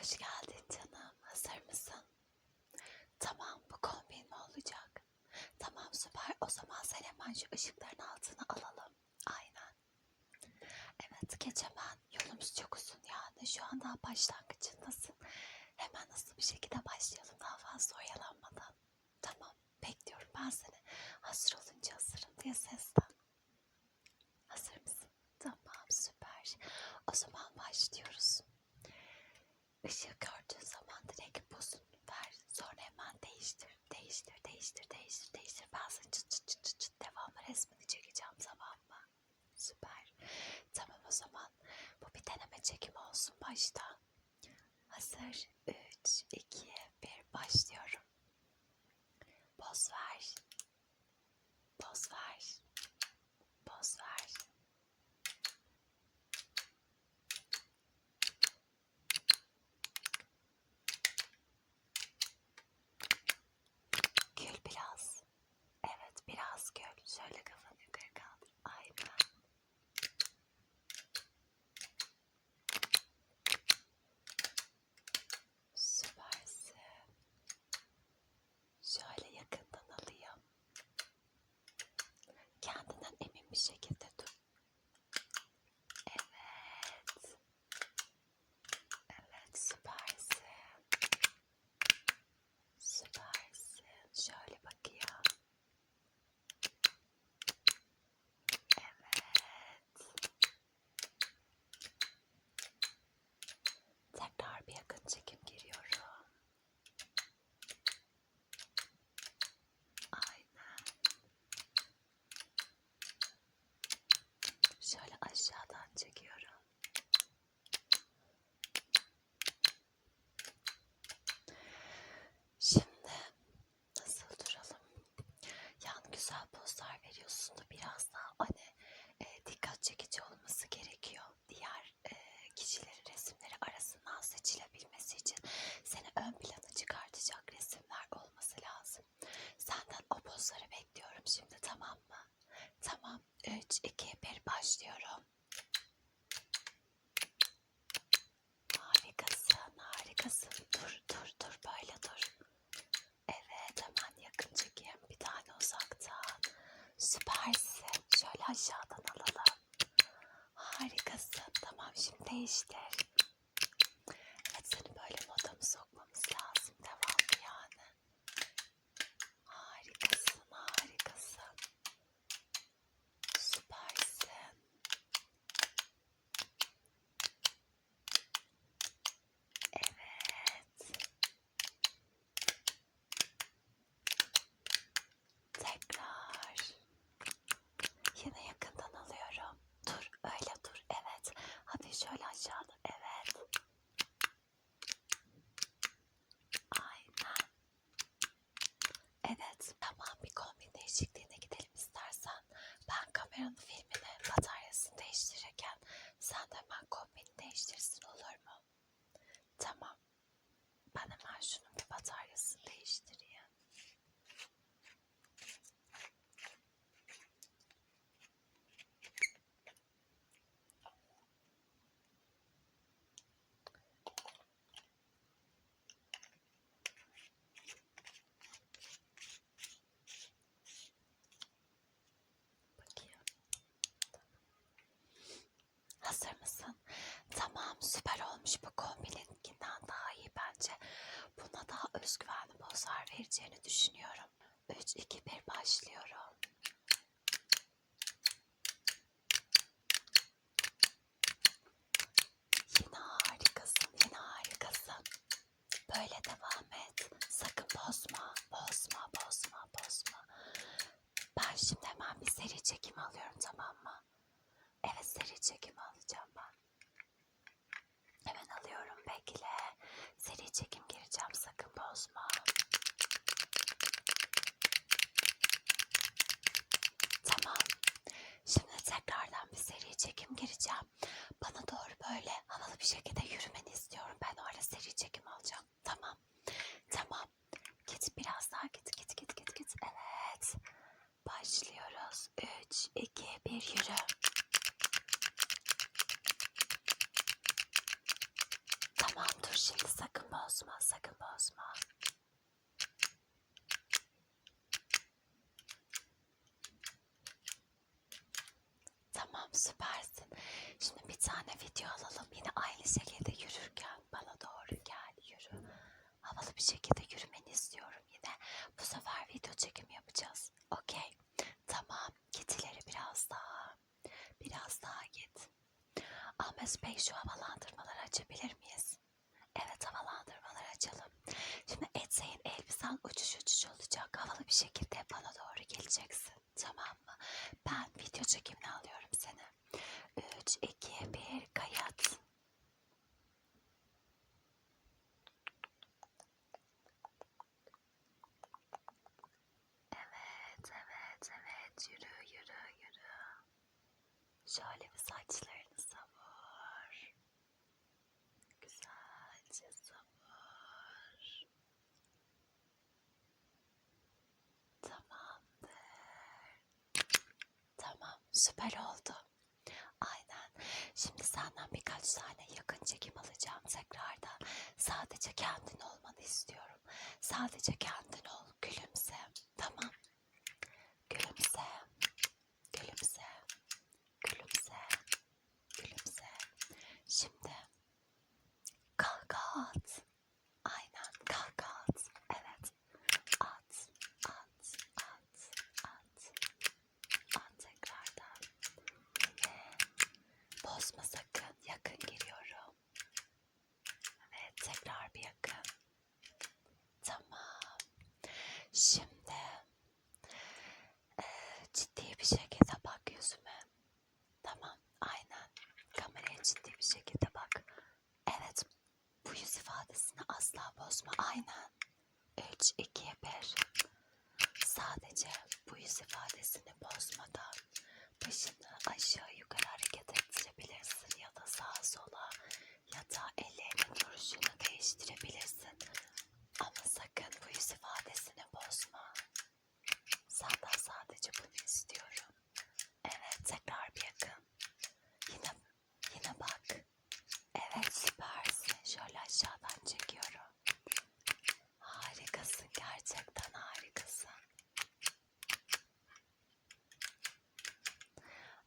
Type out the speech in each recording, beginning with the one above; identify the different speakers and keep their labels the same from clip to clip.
Speaker 1: Hoş geldin canım. Hazır mısın? Tamam bu kombin mi olacak? Tamam süper. O zaman sen hemen şu ışıkların altına alalım. Aynen. Evet geç hemen. Yolumuz çok uzun yani. Şu an daha başlangıcındasın. Hemen hızlı bir şekilde başlayalım. Daha fazla oyalanmadan. Tamam. Bekliyorum ben seni. Hazır olunca hazırım diye seslen. Hazır mısın? Tamam süper. O zaman başlıyoruz. Işığı gördüğün zaman direkt bozun ver. Sonra hemen değiştir, değiştir, değiştir, değiştir, değiştir. Ben sana çıt çıt çıt çıt çıt devamlı resmini çekeceğim tamam mı? Süper. Tamam o zaman bu bir deneme çekimi olsun başta. Hazır. 3, 2, 1 başlıyorum. Poz ver. Poz ver. Poz ver. Gül biraz. Evet biraz gül. Şöyle kafanı yukarı kaldır. Aynen. Süpersin. Şöyle yakından alayım. Kendinden emin bir şekilde dur. Evet. Evet süpersin. Süpersin. Şöyle bakayım. Evet. Tekrar bir yakın çekim giriyorum. Aynen. Şöyle aşağıdan çekiyorum. Şimdi nasıl duralım? Yani güzel pozlar veriyorsun da biraz daha hani e, dikkat çekici olması gerekiyor. Diğer e, kişilerin resimleri arasından seçilebilmesi için seni ön plana çıkartacak resimler olması lazım. Senden o pozları bekliyorum şimdi tamam mı? Tamam. 3, 2, 1 başlıyorum. Harikasın, harikasın. Dur, dur, dur. Böyle dur. Evet, hemen yakın çekeyim. Bir tane uzaktan. Süpersin. Şöyle aşağıdan alalım. Harikasın. Tamam, şimdi değiştir. Evet, seni böyle moda mı sokmamız lazım? Devamlı yani. Harikasın, harikasın. Süpersin. Evet. Tekrar. Yine yakından alıyorum. Dur, öyle dur. Evet. Hafif şöyle aşağıda. Evet. Aynen. Evet. Tamam bir kombin değişikliğine gidelim istersen. Ben kameranın filmini, bataryasını değiştirirken sen de hemen kombini değiştirsin olur mu? Tamam. Ben hemen şunun bir bataryasını değiştireyim. Bakayım. Hazır mısın? Tamam süper olmuş bu kombininkinden daha iyi bence. Buna daha özgüvenli pozlar vereceğini düşünüyorum. 3, 2, 1 başlıyorum. Yine harikasın, yine harikasın. Böyle devam et. Sakın bozma, bozma, bozma, bozma. Ben şimdi hemen bir seri çekim alıyorum tamam mı? Evet seri çekim alacağım ben. Hemen alıyorum bekle. Seri çekim gireceğim sakın bozma. Tamam. Şimdi tekrardan bir seri çekim gireceğim. Bana doğru böyle havalı bir şekilde yürümeni istiyorum. Ben orada seri çekim alacağım. Tamam. Tamam. Git biraz daha git git git git git. Evet. Başlıyoruz. 3, 2, 1 yürü. Tamam dur şimdi bozma, sakın bozma. Tamam süpersin. Şimdi bir tane video alalım. Yine aynı şekilde yürürken bana doğru gel yürü. Havalı bir şekilde yürümeni istiyorum yine. Bu sefer video çekim yapacağız. Okey. Tamam. Git ileri biraz daha. Biraz daha git. Ahmet Bey şu havalandırmaları açabilir miyiz? Evet havalandırmaları açalım. Şimdi eteğin elbisen uçuş uçuş olacak. Havalı bir şekilde bana doğru geleceksin. Tamam mı? Ben video çekimini alıyorum seni. 3, 2, 1, kayıt. Evet, evet, evet. Yürü, yürü, yürü. Şöyle bir saçlarını savur. Güzelce savur. Tamamdır. Tamam, süper oldu. Şimdi senden birkaç tane yakın çekim alacağım tekrardan. Sadece kendin olmanı istiyorum. Sadece kendin ol. Gülümse. Tamam. Gülümse. Gülümse. Gülümse. Gülümse. Şimdi kahkaha at. Aynen kahkaha at. Evet. At. At. At. At. At tekrardan. Yine bozma sakın. Yakın giriyorum. Evet tekrar bir yakın. Tamam. Şimdi eee, ciddi bir şekilde bak yüzüme. Tamam. Aynen. Kameraya ciddi bir şekilde bak. Evet. Bu yüz ifadesini asla bozma. Aynen. 3, 2, 1. Sadece bu yüz ifadesini bozmadan başını aşağı yukarı hareket ettirebilirsin ya da sağa sola ya da ellerinin duruşunu değiştirebilirsin. Ama sakın bu yüz ifadesini bozma. Senden sadece bunu istiyorum. Evet tekrar bir yakın. Yine, yine bak. Evet süpersin. Şöyle aşağıdan çekiyorum. Harikasın gerçekten harikasın.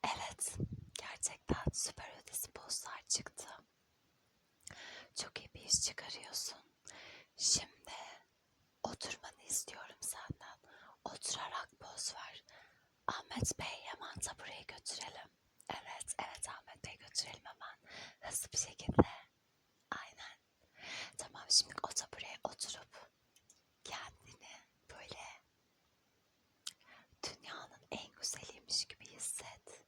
Speaker 1: Evet gerçekten süper ötesi pozlar çıktı. Çok iyi bir iş çıkarıyorsun. Şimdi oturmanı istiyorum senden. Oturarak poz ver. Ahmet Bey hemen tabureye götürelim. Evet, evet Ahmet Bey götürelim hemen. Hızlı bir şekilde. Aynen. Tamam şimdi o tabureye oturup kendini böyle dünyanın en güzeliymiş gibi hisset.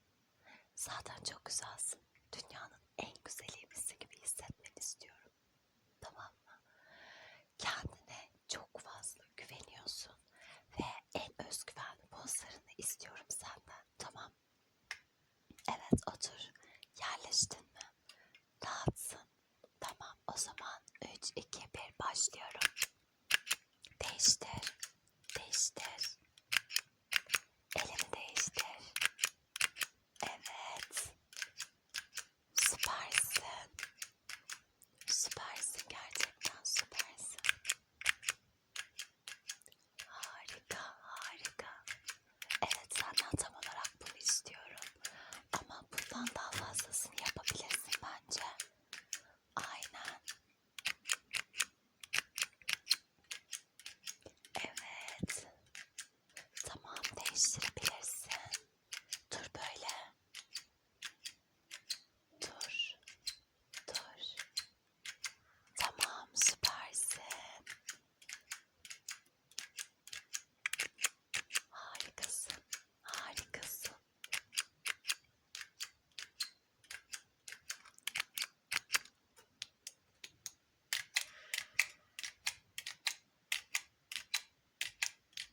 Speaker 1: Zaten çok güzelsin. Dünyanın en güzeliymişsin gibi hissetmeni istiyorum. Tamam mı? Kendine çok fazla güveniyorsun ve en özgüvenli pozlarını istiyorum senden. Tamam. Evet otur. Yerleştin mi? Rahatsın. Tamam o zaman 3, 2, 1 başlıyorum. Değiştir. Değiştir. Elini değiştir. Evet. Süpersin. Süpersin gerçekten süpersin. Harika, harika. Evet senden tam olarak bunu istiyorum. Ama bundan daha fazlasını yapabilirsin bence. Aynen. Evet. Tamam değiştirebilirsin. Dur böyle. Dur. Dur. Tamam süpersin. Harikasın. Harikasın.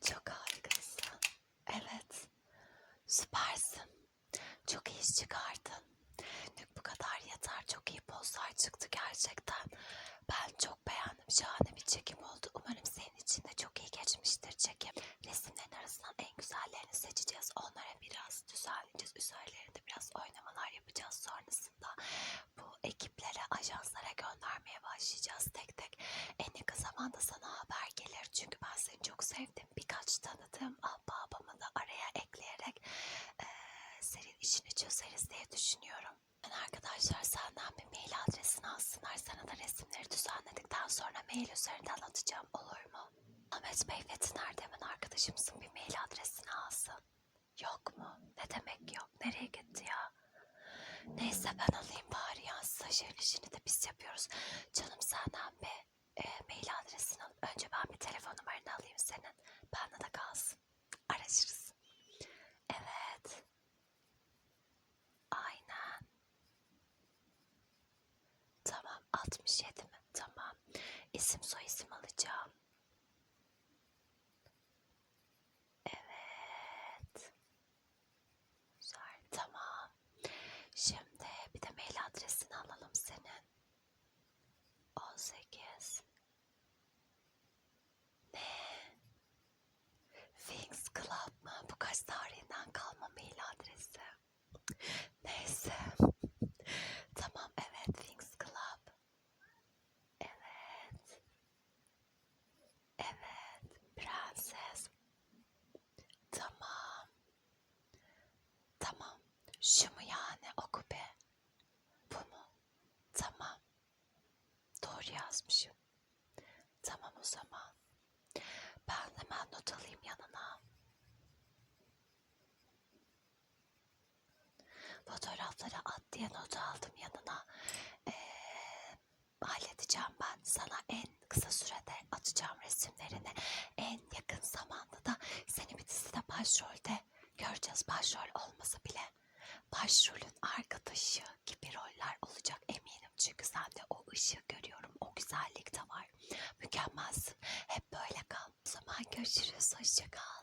Speaker 1: Çok harikasın. Evet. Süpersin. Çok iyi iş çıkardın. Günlük bu kadar yeter. Çok iyi pozlar çıktı gerçekten. Ben çok beğendim. Şahane bir çekim oldu. Umarım senin için de çok iyi geçmiştir çekim. Resimlerin arasından en güzellerini seçeceğiz. Onlara biraz düzenleyeceğiz. Üzerlerinde biraz oynamalar yapacağız. Sonrasında bu ekiplere, ajanslara göndermeye başlayacağız tek tek. zamanda sana haber gelir. Çünkü ben seni çok sevdim. Birkaç tanıdığım ahbabımı da araya ekleyerek eee, senin işini çözeriz diye düşünüyorum. Ben arkadaşlar senden bir mail adresini alsınlar. Sana da resimleri düzenledikten sonra mail üzerinden atacağım. Olur mu? Ahmet Bey ve Tınar arkadaşımızın bir mail adresini alsın. Yok mu? Ne demek yok? Nereye gitti ya? Neyse ben alayım bari ya. Stajyerin işini de biz yapıyoruz. Canım senden bir e, mail adresini alıp önce ben bir telefon numaranı alayım senin. Bende de kalsın. Araşırız. Evet. Aynen. Tamam. 67 mi? Tamam. İsim soy isim alacağım. Evet. Güzel. Tamam. Şimdi bir de mail adresini alalım senin. 18. Ne? Wings Club mı? Bu kaç tarihinden kalma mail adresi. Neyse. tamam evet Wings Club. Evet. Evet. Prenses. Tamam. Tamam. Şu mu yani oku be? Bu mu? Tamam. Doğru yazmışım. Tamam o zaman. Ben hemen not alayım yanına. Fotoğrafları at diye not aldım yanına. Ee, halledeceğim ben. Sana en kısa sürede atacağım resimlerini. En yakın zamanda da seni bir dizide başrolde göreceğiz. Başrol olmasa bile başrolün arkadaşı gibi roller olacak eminim. Çünkü sende o ışığı görüyorum. O güzellik de var. Mükemmelsin. Hep böyle kal. O zaman görüşürüz. Hoşçakal.